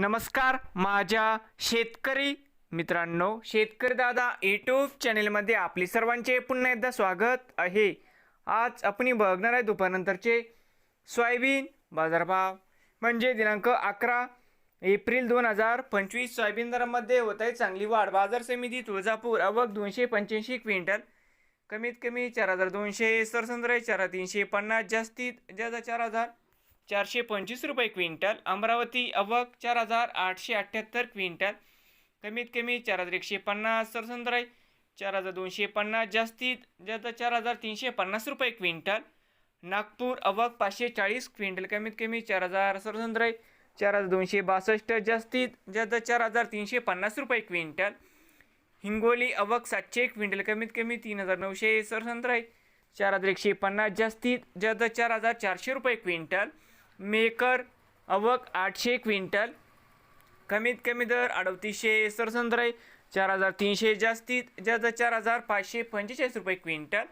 नमस्कार माझ्या शेतकरी मित्रांनो शेतकरी दादा यूट्यूब चॅनेलमध्ये आपले सर्वांचे पुन्हा एकदा स्वागत आहे. आज आपण बघणार आहे दुपारनंतरचे सोयाबीन बाजारभाव. म्हणजे दिनांक अकरा एप्रिल दोन हजार पंचवीस सोयाबीन दरामध्ये होत आहे चांगली वाढ. बाजार समिती तुळजापूर अवक दोनशे पंच्याऐंशी क्विंटल. कमीत कमी चार हजार दोनशे सरसंद्र चार हजार तीनशे पन्नास जास्तीत जास्त चार हजार चारशे पंचवीस रुपये क्विंटल अमरावती अवक चार हजार आठशे अठ्ठ्याहत्तर क्विंटल. कमीत कमी चार हजार एकशे पन्नास सरसंद्राई चार हजार दोनशे पन्नास जास्तीत जास्त चार हजार तीनशे पन्नास रुपये क्विंटल. नागपूर अवक पाचशे चाळीस क्विंटल कमीत कमी चार हजार सरसंद्राई चार हजार दोनशे बासष्ट जास्तीत जास्त चार हजार तीनशे पन्नास रुपये क्विंटल. हिंगोली अवक सातशे क्विंटल कमीत कमी तीन हजार नऊशे सरसंत्राई चार हजार एकशे पन्नास जास्तीत जास्त चार हजार चारशे रुपये क्विंटल. मेकर अवक आठशे क्विंटल. कमीत कमी दर अडतीसशे सरसंत्राई चार हजार तीनशे जास्तीत जास्त चार हजार पाचशे पंचेचाळीस रुपये क्विंटल.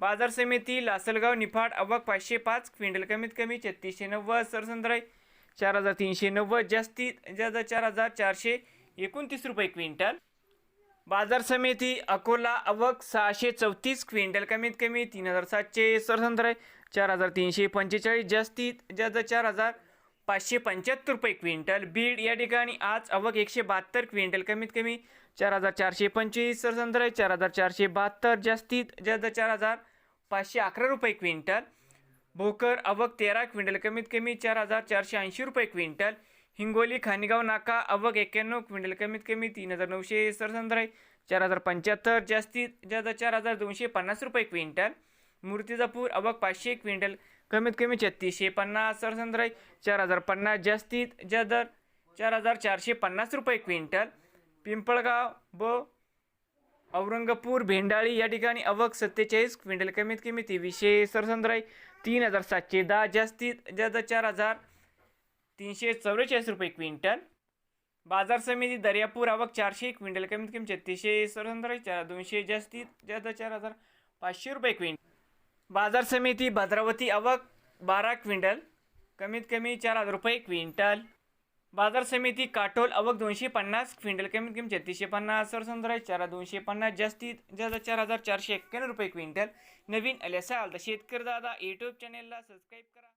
बाजार समिती लासलगाव निफाड अवक पाचशे पाच क्विंटल कमीत कमी छत्तीसशे नव्वद सरसंत्राई चार हजार तीनशे नव्वद जास्तीत जास्त चार हजार चारशे एकोणतीस रुपये क्विंटल. बाजार समिती अकोला अवक सहाशे चौतीस क्विंटल कमीत कमी तीन हजार सातशे सरसंत्र चार हजार तीनशे पंचेचाळीस जास्तीत जास्त चार हजार पाचशे पंच्याहत्तर रुपये क्विंटल. बीड या ठिकाणी आज अवक एकशे बहात्तर क्विंटल कमीत कमी चार हजार चारशे पंचवीस सरसंत्र चार हजार चारशे बहात्तर जास्तीत जास्त चार हजार पाचशे अकरा रुपये क्विंटल. भोकर अवक तेरा क्विंटल कमीत कमी चार हजार चारशे ऐंशी रुपये क्विंटल. हिंगोली खानिगाव नाका अवक एक्क्याण्णव क्विंटल कमीत कमी तीन हजार नऊशे सरसंद्राई चार हजार पंच्याहत्तर जास्तीत जास्त चार हजार दोनशे पन्नास रुपये क्विंटल. मूर्तिजापूर अवघ पाचशे क्विंटल कमीत कमी छत्तीसशे पन्नास सरसंद्राई चार हजार पन्नास जास्तीत जास्त चार हजार चारशे पन्नास रुपये क्विंटल. पिंपळगाव ब औरंगापूर भेंडाळी या ठिकाणी अवघ सत्तेचाळीस क्विंटल कमीत कमी तेवीसशे सरसंद्राई तीन हजार सातशे दहा जास्तीत जास्त चार हजार तीनशे चौवेचाळीस रुपये क्विंटल. बाजार समिती दर्यापूर आवक चारशे क्विंटल कमीत कमी छत्तीसशे सरसंद्राई चार दोनशे जास्तीत जास्त चार हजार पाचशे रुपये क्विंटल. बाजार समिती भद्रावती आवक बारा क्विंटल कमीत कमी चार हजार रुपये क्विंटल. बाजार समिती काटोल अवक दोनशे पन्नास क्विंटल कमीत कमी छत्तीसशे पन्नास सरसंद्राई चार दोनशे पन्नास जास्तीत जास्त चार हजार चारशे एक्क्याण्णव रुपये क्विंटल. नवीन आल्यासाल तर शेतकरी दादा यूट्यूब चॅनेलला सबस्क्राईब करा.